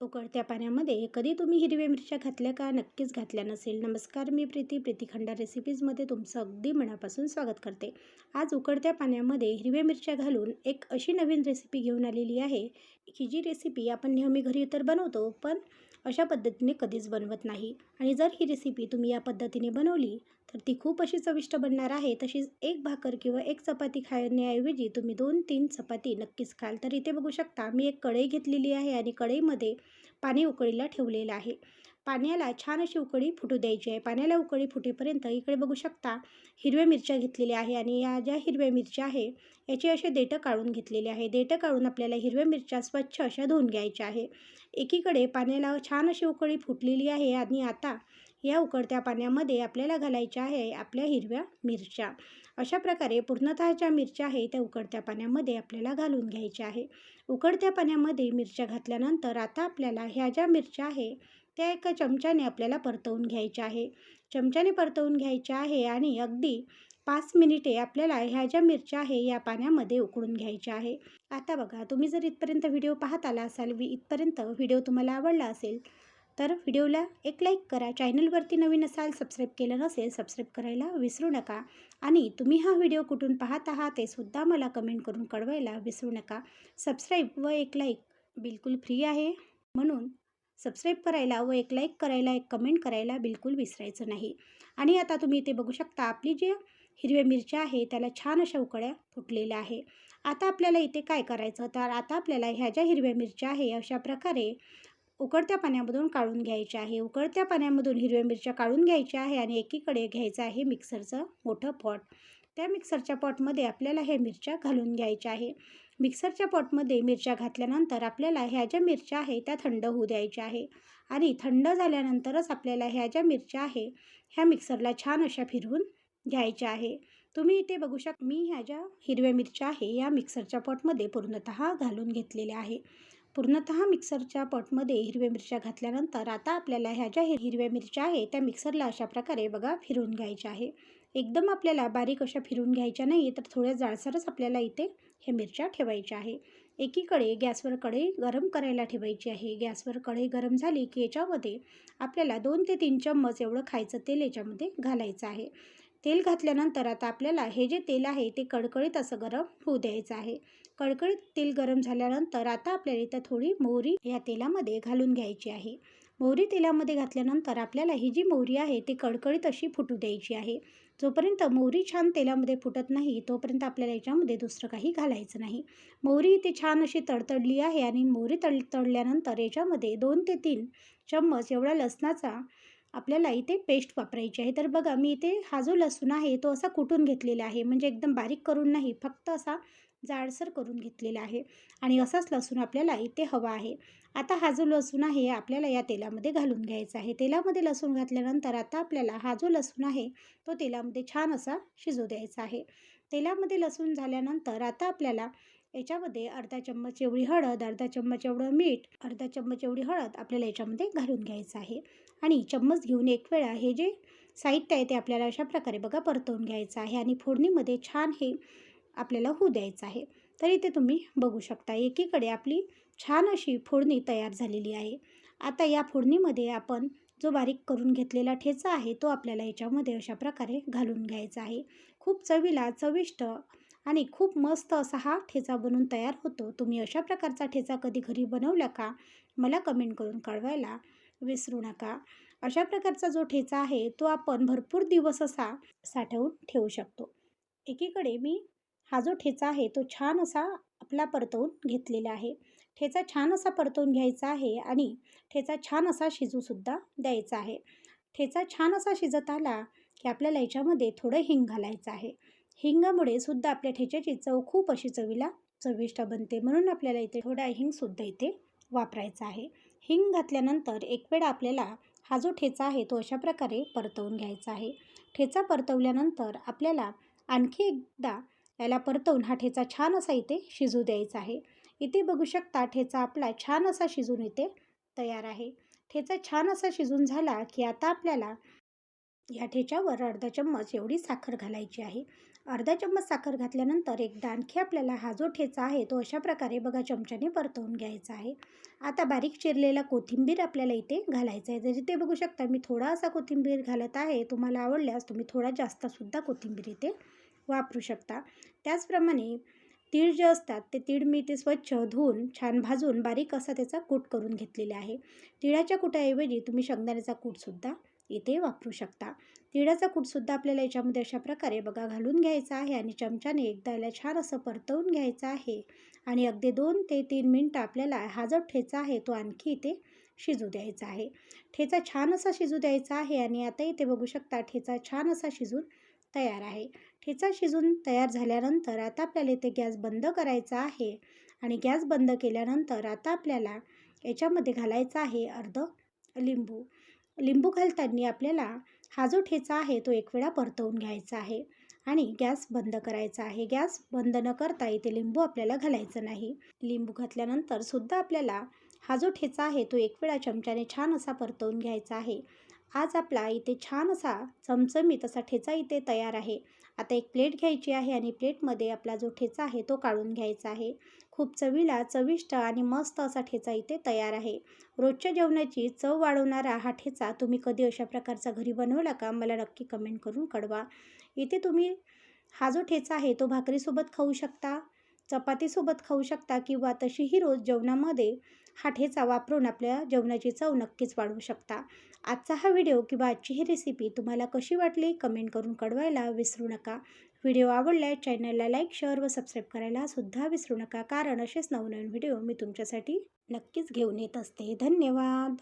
उकळत्या पाण्यामध्ये. कधी तुम्ही हिरव्या मिरच्या घातल्या का? नक्कीच घातल्या नसेल. नमस्कार मी प्रीती. प्रीती खंडा रेसिपीजमध्ये तुमचं अगदी मनापासून स्वागत करते. आज उकळत्या पाण्यामध्ये हिरव्या मिरच्या घालून एक अशी नवीन रेसिपी घेऊन आलेली आहे की जी रेसिपी आपण नेहमी घरी तर बनवतो पण अशा पद्धतीने कधीच बनवत नाही. आणि जर ही रेसिपी तुम्ही या पद्धतीने बनवली तर ती खूप अशी चविष्ट बनणार आहे. तशीच एक भाकर किंवा एक चपाती खाण्याऐवजी तुम्ही दोन तीन चपाती नक्कीच खाल. तर इथे बघू शकता मी एक कढई घेतलेली आहे आणि कढईमध्ये पाणी उकळीला ठेवलेलं आहे. पाण्याला छान अशी उकळी फुटू द्यायची आहे. पाण्याला उकळी फुटेपर्यंत इकडे बघू शकता हिरव्या मिरच्या घेतलेल्या आहे आणि या ज्या हिरव्या मिरच्या आहे याचे असे देठं काढून घेतलेले आहे. देठं काढून आपल्याला हिरव्या मिरच्या स्वच्छ अशा धुवून घ्यायच्या आहे. एकीकडे पाण्याला छान अशी उकळी फुटलेली आहे आणि आता या उकळत्या पाण्यामध्ये आपल्याला घालायच्या आहे आपल्या हिरव्या मिरच्या. अशा प्रकारे पूर्णतः ज्या मिरच्या आहे त्या उकळत्या पाण्यामध्ये आपल्याला घालून घ्यायच्या आहे. उकळत्या पाण्यामध्ये मिरच्या घातल्यानंतर आता आपल्याला ह्या ज्या मिरच्या आहे त्या एका चमच्याने आपल्याला परतवून घ्यायच्या आहे. चमच्याने परतवून घ्यायच्या आहे आणि अगदी पाच मिनिटे आपल्याला ह्या ज्या मिरच्या आहे या पाण्यामध्ये उकळून घ्यायच्या आहे. आता बघा तुम्ही जर इथपर्यंत व्हिडिओ पाहत आला असाल वि इथपर्यंत व्हिडिओ तुम्हाला आवडला असेल तर व्हिडिओला एक लाईक करा. चॅनलवरती नवीन असाल सबस्क्राईब केलं नसेल सबस्क्राईब करायला विसरू नका. आणि तुम्ही हा व्हिडिओ कुठून पाहत आहात ते सुद्धा मला कमेंट करून कळवायला विसरू नका. सबस्क्राईब व एक लाईक बिलकुल फ्री आहे. म्हणून सबस्क्राईब करायला व एक लाईक करायला एक कमेंट करायला बिलकुल विसरायचं नाही. आणि आता तुम्ही इथे बघू शकता आपली जी हिरव्या मिरच्या आहे त्याला छान अशा उकळ्या फुटलेल्या आहे. आता आपल्याला इथे काय करायचं? तर आता आपल्याला ह्या ज्या हिरव्या मिरच्या आहे अशा प्रकारे उकळत्या पाण्यामधून काढून घ्यायच्या आहे. उकळत्या पाण्यामधून हिरव्या मिरच्या काढून घ्यायच्या आहे आणि एकीकडे घ्यायचं आहे मिक्सरचं मोठं पॉट त्या मिक्सरच्या पॉटमध्ये आपल्याला ह्या मिरच्या घालून घ्यायच्या आहे. मिक्सरच्या पॉटमध्ये मिरच्या घातल्यानंतर आपल्याला ह्या ज्या मिरच्या आहे त्या थंड होऊ द्यायच्या आहे. आणि थंड झाल्यानंतरच आपल्याला ह्या ज्या मिरच्या आहे ह्या मिक्सरला छान अशा फिरवून घ्यायच्या आहे. तुम्ही इथे बघू शक मी ह्या ज्या हिरव्या मिरच्या आहे या मिक्सरच्या पॉटमध्ये पूर्णतः घालून घेतलेल्या आहे. पूर्णतः मिक्सरच्या पॉटमध्ये हिरव्या मिरच्या घातल्यानंतर आता आपल्याला ह्या ज्या हिरव्या मिरच्या आहे त्या मिक्सरला अशा प्रकारे बघा फिरवून घ्यायच्या आहे. एकदम आपल्याला बारीक अशा फिरून घ्यायच्या नाही तर थोड्या जाडसरच आपल्याला इथे हे मिरच्या ठेवायच्या आहे. एकीकडे गॅसवर कढई गरम करायला ठेवायची आहे. गॅसवर कढई गरम झाली की याच्यामध्ये आपल्याला दोन ते तीन चम्मच एवढं खायचं तेल याच्यामध्ये घालायचं आहे. तेल घातल्यानंतर आता आपल्याला हे जे तेल आहे ते कडकडीत असं गरम होऊ द्यायचं आहे. कडकडीत तेल गरम झाल्यानंतर आता आपल्याला इथं थोडी मोहरी या तेलामध्ये घालून घ्यायची आहे. मोहरी तेलामध्ये घातल्यानंतर आपल्याला ही जी मोहरी आहे ती कडकडीत अशी फुटू द्यायची आहे. जोपर्यंत मोहरी छान तेलामध्ये फुटत नाही तोपर्यंत आपल्याला याच्यामध्ये दुसरं काही घालायचं नाही. मोहरी इथे छान अशी तडतडली आहे आणि मोहरी तड तडल्यानंतर याच्यामध्ये दोन ते तीन चम्मच एवढा लसणाचा आपल्याला इथे पेस्ट वापरायची आहे. तर बघा मी इथे हा जो लसूण आहे तो असा कुटून घेतलेला आहे. म्हणजे एकदम बारीक करून नाही फक्त असा जाडसर करून घेतलेला आहे. आणि असाच लसूण आपल्याला इथे हवा आहे. आता हा जो लसूण आहे आपल्याला या तेलामध्ये घालून घ्यायचा आहे. तेलामध्ये लसूण घातल्यानंतर आता आपल्याला हा जो लसूण आहे तो तेलामध्ये छान असा शिजू द्यायचा आहे. तेलामध्ये लसूण झाल्यानंतर आता आपल्याला याच्यामध्ये अर्धा चम्मच एवढी हळद अर्धा चम्मच एवढं मीठ अर्धा चम्मच एवढी हळद आपल्याला याच्यामध्ये घालून घ्यायचं आहे. आणि चम्मच घेऊन एक वेळा हे जे साहित्य आहे ते आपल्याला अशा प्रकारे बघा परतवून घ्यायचं आहे. आणि फोडणीमध्ये छान हे आपल्याला होऊ द्यायचं आहे. तर इथे तुम्ही बघू शकता. एकीकडे आपली छान अशी फोडणी तयार झालेली आहे. आता या फोडणीमध्ये आपण जो बारीक करून घेतलेला ठेचा आहे तो आपल्याला याच्यामध्ये अशा प्रकारे घालून घ्यायचा आहे. खूप चवीला चविष्ट आणि खूप मस्त असा हा ठेचा बनवून तयार होतो. तुम्ही अशा प्रकारचा ठेचा कधी घरी बनवला का? मला कमेंट करून कळवायला विसरू नका. अशा प्रकारचा जो ठेचा आहे तो आपण भरपूर दिवस असा साठवून ठेवू शकतो. एकीकडे मी हा जो ठेचा आहे तो छान असा आपला परतवून घेतलेला आहे. ठेचा छान असा परतवून घ्यायचा आहे आणि ठेचा छान असा शिजूसुद्धा द्यायचा आहे. ठेचा छान असा शिजत आला की आपल्याला याच्यामध्ये थोडं हिंग घालायचं आहे. हिंगामुळे सुद्धा आपल्या ठेच्याची चव खूप अशी चवीला चविष्ट बनते. म्हणून आपल्याला इथे थोडा हिंगसुद्धा इथे वापरायचा आहे. हिंग घातल्यानंतर एक वेळा आपल्याला हा जो ठेचा आहे तो अशा प्रकारे परतवून घ्यायचा आहे. ठेचा परतवल्यानंतर आपल्याला आणखी एकदा याला परतवून हा ठेचा छान असा इथे शिजू द्यायचा आहे. इथे बघू शकता ठेचा आपला छान असा शिजून इथे तयार आहे. ठेचा छान असा शिजून झाला की आता आपल्याला या ठेच्यावर अर्धा चम्मच एवढी साखर घालायची आहे. अर्धा चम्मच साखर घातल्यानंतर एकदा आणखी आपल्याला हा जो ठेचा आहे तो अशा प्रकारे बघा चमच्याने परतवून घ्यायचा आहे. आता बारीक चिरलेला कोथिंबीर आपल्याला इथे घालायचा आहे. जर बघू शकता मी थोडा असा कोथिंबीर घालत आहे तुम्हाला आवडल्यास तुम्ही थोडा जास्तसुद्धा कोथिंबीर इथे वापरू शकता. त्याचप्रमाणे तीळ जे असतात ते तीळ मी ते स्वच्छ धुवून छान भाजून बारीक असा त्याचा कूट करून घेतलेला आहे. तिळाच्या कुटाऐवजी तुम्ही शेंगदाण्याचा कूटसुद्धा इथे वापरू शकता. तिळाचा कूटसुद्धा आपल्याला याच्यामध्ये अशा प्रकारे बघा घालून घ्यायचा आहे आणि चमच्याने एकदा याला छान असं परतवून घ्यायचं आहे. आणि अगदी दोन ते तीन मिनटं आपल्याला हा जो ठेचा आहे तो आणखी इथे शिजू द्यायचा आहे. ठेचा छान असा शिजू द्यायचा आहे आणि आता इथे बघू शकता ठेचा छान असा शिजून तयार आहे. ठेचा शिजून तयार झाल्यानंतर आता आपल्याला इथे गॅस बंद करायचा आहे. आणि गॅस बंद केल्यानंतर आता आपल्याला याच्यामध्ये घालायचा आहे अर्ध लिंबू. लिंबू घालताना आपल्याला हा जो ठेचा आहे तो एक वेळा परतवून घ्यायचा आहे आणि गॅस बंद करायचा आहे. गॅस बंद न करता इथे लिंबू आपल्याला घालायचं नाही. लिंबू घातल्यानंतर सुद्धा आपल्याला हा जो ठेचा आहे तो एक वेळा चमच्याने छान असा परतवून घ्यायचा आहे. आज आपला इथे छान असा चमचमीत असा ठेचा इथे तयार आहे. आता एक प्लेट घ्यायची आहे आणि प्लेटमध्ये आपला जो ठेचा आहे तो काढून घ्यायचा आहे. खूप चवीला चविष्ट आणि मस्त असा ठेचा इथे तयार आहे. रोजच्या जेवणाची चव वाढवणारा हा ठेचा तुम्ही कधी अशा प्रकारचा घरी बनवला का? मला नक्की कमेंट करून कळवा. इथे तुम्ही हा जो ठेचा आहे तो भाकरीसोबत खाऊ शकता. चपातीसोबत खाऊ शकता किंवा तशीही रोज जेवणामध्ये हा ठेचा वापरून आपल्या जेवणाची चव नक्कीच वाढवू शकता. आजचा हा व्हिडिओ किंवा आजची ही रेसिपी तुम्हाला कशी वाटली? कमेंट करून कळवायला विसरू नका. व्हिडिओ आवडल्यास चॅनलला लाईक शेअर व सबस्क्राईब करायला सुद्धा विसरू नका. कारण असेच नवनवीन व्हिडिओ मी तुमच्यासाठी नक्कीच घेऊन येत असते. धन्यवाद!